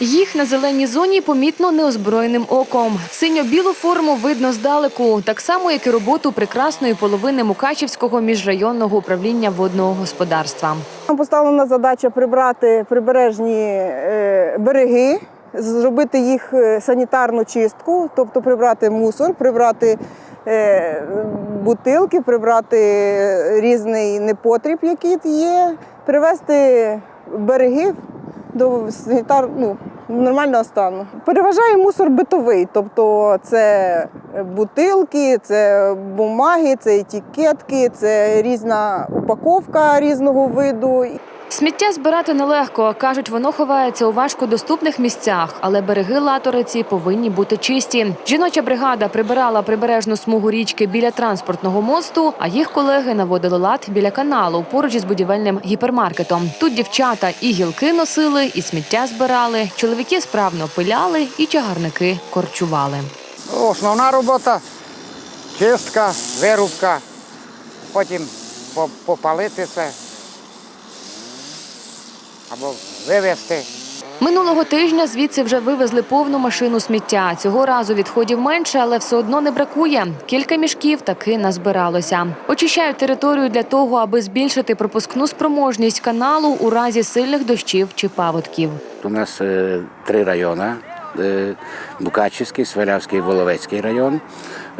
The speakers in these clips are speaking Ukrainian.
Їх на зеленій зоні помітно неозброєним оком. Синьо-білу форму видно здалеку, так само, як і роботу прекрасної половини Мукачівського міжрайонного управління водного господарства. Нам Поставлена задача прибрати прибережні е, береги, зробити їх е, санітарну чистку, тобто прибрати мусор, прибрати е, бутилки, прибрати різний непотріб, який є, привести береги до санітар, ну, нормального стану. Переважає мусор битовий, тобто це бутилки, це бумаги, це етикетки, це різна упаковка різного виду. Сміття збирати нелегко. Кажуть, воно ховається у важкодоступних місцях, але береги латориці повинні бути чисті. Жіноча бригада прибирала прибережну смугу річки біля транспортного мосту, а їх колеги наводили лад біля каналу поруч із будівельним гіпермаркетом. Тут дівчата і гілки носили, і сміття збирали. Чоловіки справно пиляли, і чагарники корчували. Основна робота чистка, вирубка, потім попалити це або вивезти. Минулого тижня звідси вже вивезли повну машину сміття. Цього разу відходів менше, але все одно не бракує. Кілька мішків таки назбиралося. Очищають територію для того, аби збільшити пропускну спроможність каналу у разі сильних дощів чи паводків. У нас е, три райони: Мукачівський, Свалявський Воловецький район.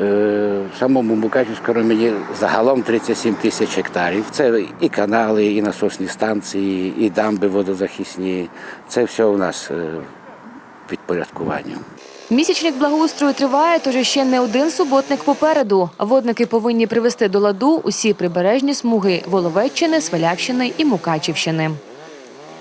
Е, в самому Мукачівському районі загалом 37 тисяч гектарів. Це і канали, і насосні станції, і дамби водозахисні. Це все у нас е, в підпорядкуванні. Місячник благоустрою триває, тож ще не один суботник попереду. Водники повинні привести до ладу усі прибережні смуги Воловеччини, Свалявщини і Мукачівщини.